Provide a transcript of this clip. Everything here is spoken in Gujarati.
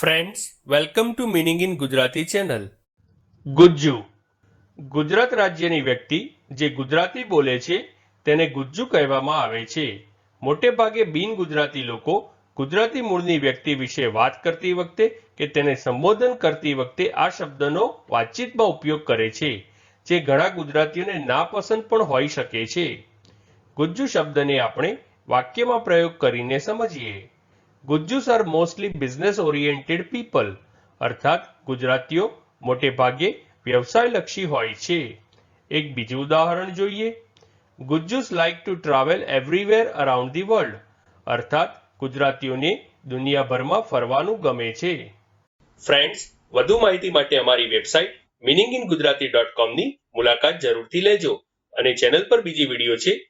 Friends welcome to meaning in Gujarati channel Gujju. Gujarat રાજ્યની વ્યક્તિ જે ગુજરાતી બોલે છે, તેને ગુજ્જુ કહેવામાં આવે છે. મોટે ભાગે બિન ગુજરાતી લોકો ગુજરાતી મૂળની વ્યક્તિ વિશે વાત કરતી વખતે કે તેને સંબોધન કરતી વખતે આ શબ્દનો વાતચીતમાં ઉપયોગ કરે છે, જે ઘણા ગુજરાતીઓને નાપસંદ પણ હોઈ શકે છે. ગુજ્જુ શબ્દને આપણે વાક્યમાં પ્રયોગ કરીને સમજીએ. Gujjus are mostly business oriented people અર્થાત ગુજરાતીઓ મોટે ભાગે વ્યવસાયલક્ષી હોય છે. એક બીજું ઉદાહરણ જોઈએ. Gujjus like to travel everywhere around the world અર્થાત ગુજરાતીઓને દુનિયાભરમાં ફરવાનું ગમે છે. ફ્રેન્ડ્સ વધુ માહિતી માટે અમારી website meaning in Gujarati dot કોમની મુલાકાત જરૂરથી લેજો અને ચેનલ પર બીજી વીડિયો છે